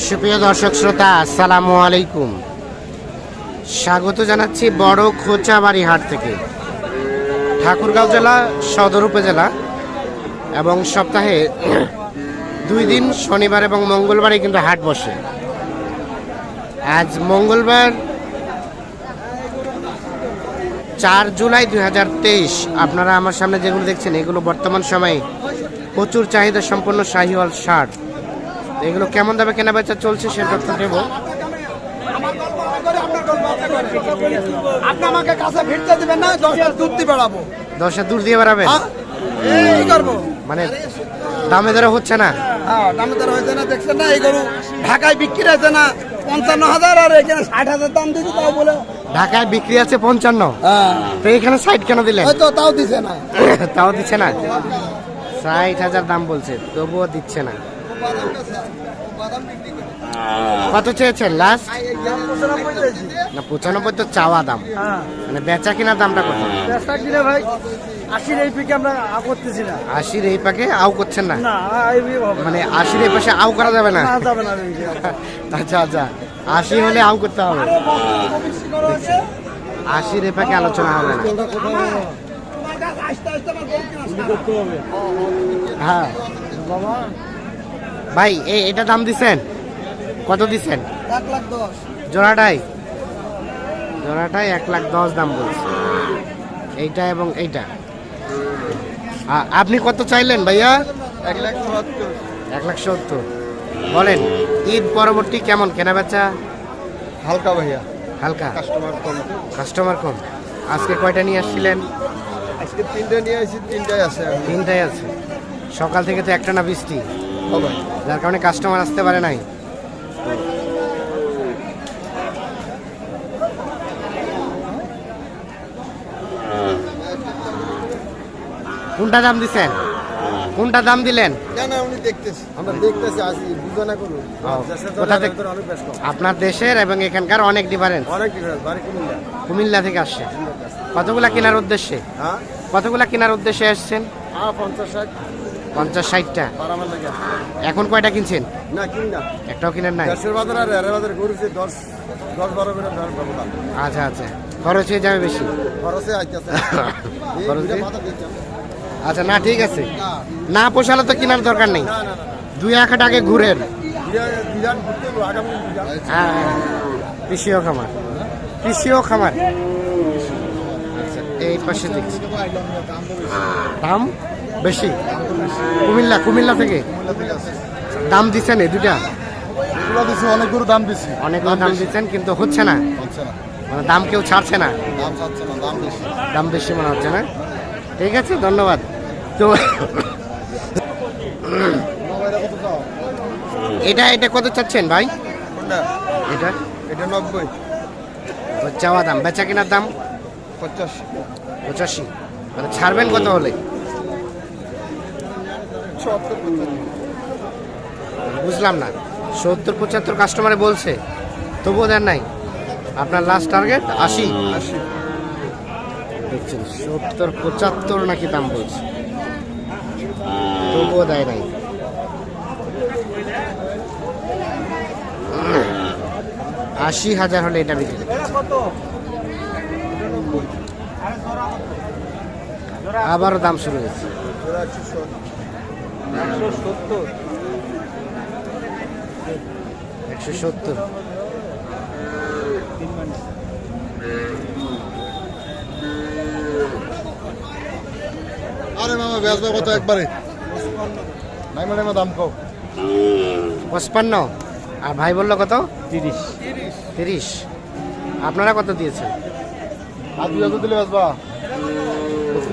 সুপ্রিয় দর্শক শ্রোতা, আসসালামু আলাইকুম। স্বাগত জানাচ্ছি বড় খোঁচাবাড়ি হাট থেকে। ঠাকুরগাঁও জেলা, সদর উপজেলা এবং সপ্তাহে দুই দিন শনিবার এবং মঙ্গলবারে কিন্তু হাট বসে। আজ মঙ্গলবার চার জুলাই দুই হাজার তেইশ। আপনারা আমার সামনে যেগুলো দেখছেন, এগুলো বর্তমান সময়ে প্রচুর চাহিদা সম্পন্ন শাহিওয়াল শার্ট। এগুলো কেমন দামে কেনা বেচা চলছে সে তথ্য দেবো। আপনি আমাকে কাছে ভিড়তে দিবেন না দশটা দুধ দিয়ে বেড়াবো। দশটা দূর দিয়ে বেড়াবেন? হ্যাঁ? এই করব? মানে দামে দরে হচ্ছে না? হ্যাঁ দামে দর হয়েছে না দেখছেন না এই গরু ঢাকায় বিক্রি হয়েছে না পঞ্চান্ন হাজার আর এখানে ষাট হাজার দাম দিচ্ছি তাও বলে ঢাকায় বিক্রি আছে পঞ্চান্ন? হ্যাঁ। তো এখানে সাইড কেন দিলেন? হয়তো তাও দিছে না। তাও দিচ্ছে না? ষাট হাজার দাম বলছে তবুও দিচ্ছে না। কত চেয়েছেন লাস্ট না পঁচানব্বই তো চাওয়া দাম হ্যাঁ মানে বেচা কিনা দামটা কত চেষ্টা কিনে ভাই আশির এই পিকে আমরা আ করতেছি না আশির এই পাকে আউ করছেন না মানে আশির এই পাশে আউ করা যাবে না যাবে না আচ্ছা আচ্ছা আশি হলে আউ করতে হবে আশির এই পাকে আলোচনা হবে না হ্যাঁ ভাই এ এটা দাম দিছেন? কত দিছেন? এক লাখ দশ জোড়াটাই? জোড়াটাই এক লাখ দশ দাম বলছে। এইটা এবং এইটা। আপনি কত চাইলেন ভাইয়া? এক লাখ চুয়াত্তর এক লাখ সত্তর। বলেন ঈদ পরবর্তী কেমন? কেনা বেচা? হালকা ভাইয়া। হালকা? কাস্টমার কম। কাস্টমার কম। আজকে কয়টা নিয়ে আসছিলেন? আজকে তিনটে নিয়ে আসি তিনটাই আছে তিনটাই আছে। সকাল থেকে তো একটা না বৃষ্টি। যার কারণে কাস্টমার আসতে পারে নাই। কোনটা দাম দিছেন? কোনটা দাম দিলেন? আপনার দেশের এবং এখানকার অনেক ডিফারেন্স অনেক ডিফারেন্স বাড়ি কুমিল্লা। থেকে আসছে। কতগুলা কেনার উদ্দেশ্যে? হ্যাঁ। কতগুলা কেনার উদ্দেশ্যে আসছেন হ্যাঁ পঞ্চাশ পঞ্চাশ ষাটটা। এখন কয়টা কিনছেন? না কিন না একটাও কিনেন নাই? দেশের বাজার আর এর বাজার গরুছে দশ দশ বারো করে আচ্ছা আচ্ছা। খরচ হয়ে যাবে বেশি। খরচে আইতেছে। আচ্ছা না ঠিক আছে। না। না পোষালে তো কেনার দরকার নেই। না না না দুই এক আগে ঘুরেন। হ্যাঁ কৃষিও খামার। কৃষিও খামার। আচ্ছা এই পাশে দেখছি। দাম? বেশি? কুমিল্লা কুমিল্লা থেকে? দাম দিচ্ছেন এই দুটা অনেকগুলো দাম দিছি। অনেকগুলো দাম দিচ্ছেন কিন্তু হচ্ছে না? মানে দাম কেউ ছাড়ছে না? দাম বেশি। মনে হচ্ছে না? ঠিক আছে ধন্যবাদ। তো এটা এটা কত চাচ্ছেন ভাই? এটা? এটা নব্বই। চাওয়া দাম বেচা কেনার দাম? পঞ্চাশ পঁচাশি। মানে ছাড়বেন কত হলে? বুঝলাম না। সত্তর পঁচাত্তর কাস্টমারে বলছে, তবুও দেন নাই। আপনার লাস্ট টার্গেট আশি। আশি দেখছেন, সত্তর পঁচাত্তর নাকি দাম বলছে। তবুও দেয় নাই। আশি হাজার হলে এটা বিক্রি। আবারও দাম শুরু হয়েছে। একশো সত্তর। আরে মামা বেচবে কত একবারে? নাই মানে দাম কম পঁচপান্ন। আর ভাই বলল কত? তিরিশ। তিরিশ। আপনারা কত দিয়েছেন? আর দুই হাজার দিলে বেচবা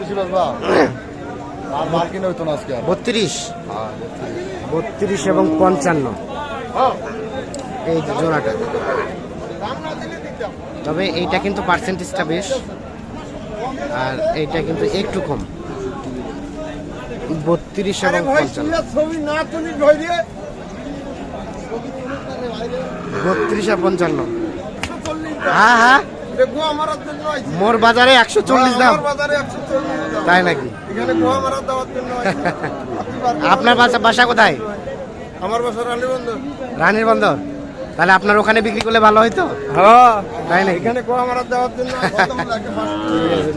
বেচবা বত্রিশ। বত্রিশ এবং পঞ্চান্ন। এই জোড়াটা। তবে এইটা কিন্তু পার্সেন্টেজটা বেশ। আর এইটা কিন্তু একটু কম। বত্রিশ এবং পঞ্চান্ন। বত্রিশ আর পঞ্চান্ন। হ্যাঁ হ্যাঁ। মারার আইছি। মোর বাজারে একশো চল্লিশ দাম। তাই নাকি? এখানে গোয়া মারার দেওয়ার জন্য আইছি। আপনার বাসা বাসা কোথায়? আমার বাসা রানী বন্ধু রানীর বন্দর তাহলে আপনার ওখানে বিক্রি করলে ভালো হইতো? হ্যাঁ। তাই নাকি? এখানে কো আমার দেওয়ার জন্য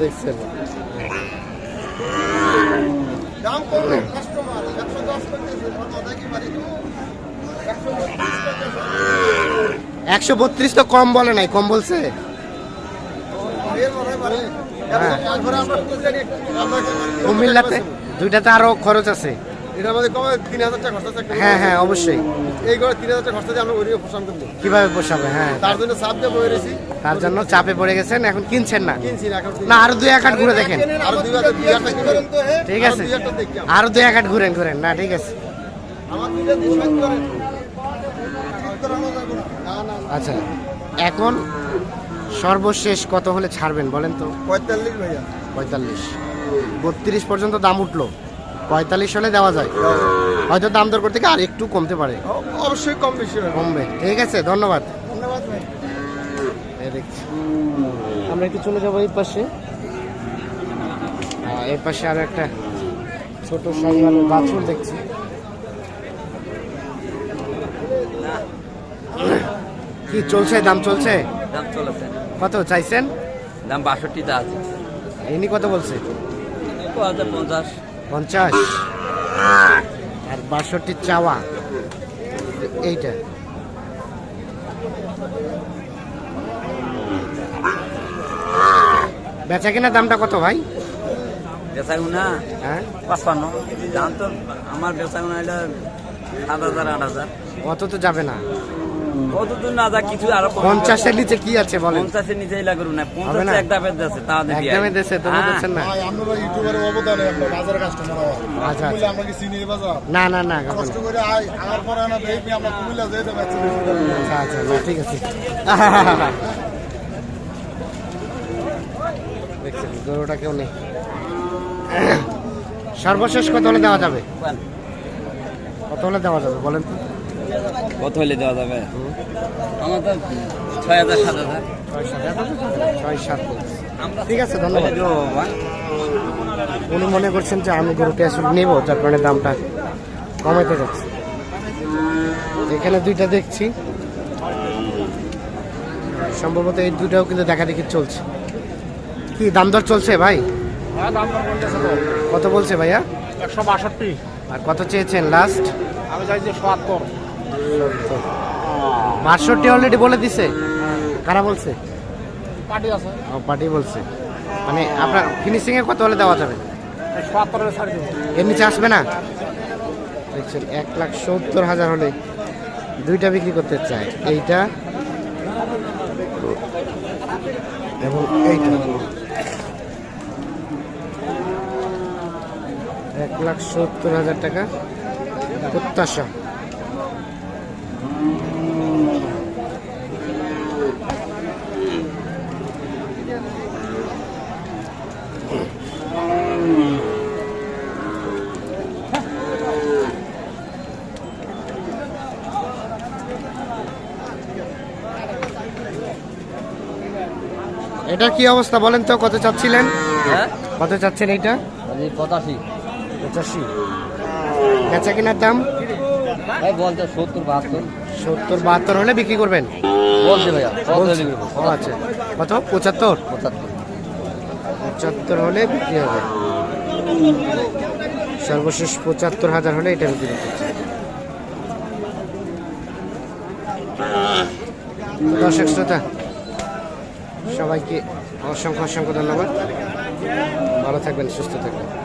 দেখছেন। দাম কম কাস্টমার একশো দশ বত্রিশ তো কম বলে নাই কম বলছে? হ্যাঁ। কুমিল্লাতে দুইটাতে আরও খরচ আছে। এটার মধ্যে তিন হাজার টাকা হ্যাঁ হ্যাঁ অবশ্যই। এই করে তিন হাজার টাকা খরচা আমরা ওরিও পোষণ হ্যাঁ। তার জন্য চাপ তার জন্য চাপে পড়ে গেছেন, এখন কিনছেন না। কিনছি এখন না, আরও দুই এক হাট ঘুরে দেখেন। আরও দুই হে ঠিক আছে। আরও দুই এক হাট ঘুরেন ঘুরেন। না, ঠিক আছে। আচ্ছা। এখন সর্বশেষ কত হলে ছাড়বেন বলেন তো? পঁয়তাল্লিশ ভাইয়া। পঁয়তাল্লিশ। বত্রিশ পর্যন্ত দাম উঠল। পঁয়তাল্লিশ হলে দেওয়া যায়। হয়তো দাম দর করতে আর একটু কমতে পারে। অবশ্যই কম বেশি কমবে। ঠিক আছে ধন্যবাদ। ধন্যবাদ ভাই। আমরা একটু চলে যাব এই পাশে। এই পাশে আরও একটা ছোট সাইওয়াল বাছুর দেখছি। কি চলছে? দাম চলছে? দাম চলেছে। কত চাইছেন? দাম বাষট্টিতে আছে। ইনি কত বলছে? পঞ্চাশ। পঞ্চাশ? আর বাষট্টি চাওয়া এইটা। বেচা কিনা দামটা কত ভাই? বেচাগুনা হ্যাঁ? পাঁচপান্ন। দাম তো আমার বেচাগুনা এটা সাত হাজার আট হাজার। অত তো যাবে না। কত দূর না যা কিছু আরও পঞ্চাশের নিচে কি আছে বলেন? পঞ্চাশের নিচেই লাগবে না হবে পঞ্চাশ না? এক দামের তা দেশে তবু দিচ্ছেন না। আমরা ইউটিউবের অবদানে আমরা বাজারে কাস্টমার আচ্ছা, আচ্ছা। আমরা কি চিনি এই বাজার? না না না কষ্ট করে আই আমার পরে আনা দেখবি আমরা কুমিল্লা যেতে পারছি আচ্ছা আচ্ছা না, ঠিক আছে। দেখছেন গরুটা কেউ নেই। সর্বশেষ কত হলে দেওয়া যাবে? কত হলে দেওয়া যাবে বলেন তো। কত হলে দেওয়া যাবে? আমার তো ছয় হাজার সাত হাজার। ছয় সাত ঠিক আছে ধন্যবাদ। উনি মনে করছেন যে আমি গরুটি আসলে নেব যার কারণে দামটা কমাইতে যাচ্ছি। এখানে দুইটা দেখছি। সম্ভবত এই দুটাও কিন্তু দেখা দেখি চলছে। কি দাম দর চলছে ভাই? কত বলছে ভাইয়া? একশো বাষট্টি। আর কত চেয়েছেন? লাস্ট আমি চাইছি সত্তর। বাষট্টি অলরেডি বলে দিছে। কারা বলছে? পার্টি আছে। ও পার্টি বলছে। মানে আপনার ফিনিশিং এ কত হলে দেওয়া যাবে? এর নিচে আসবে না? দেখছেন এক লাখ সত্তর হাজার হলে দুইটা বিক্রি করতে চায়। এইটা এবং এইটা। এক লাখ সত্তর হাজার টাকা প্রত্যাশা। এটা কি অবস্থা বলেন তো কত চাচ্ছিলেন? হ্যাঁ? কত চাচ্ছেন এইটা? পঁচাশি। পঁচাশি। বেচা কিনার দাম? সত্তর বাহাত্তর। সত্তর বাহাত্তর হলে বিক্রি করবেন? আচ্ছা। কত? পঁচাত্তর? পঁচাত্তর। পঁচাত্তর হলে বিক্রি হবে। সর্বশেষ পঁচাত্তর হাজার হলে এটা বিক্রি করতে দর্শক শ্রোতা সবাইকে অসংখ্য অসংখ্য ধন্যবাদ ভালো থাকবেন সুস্থ থাকবেন।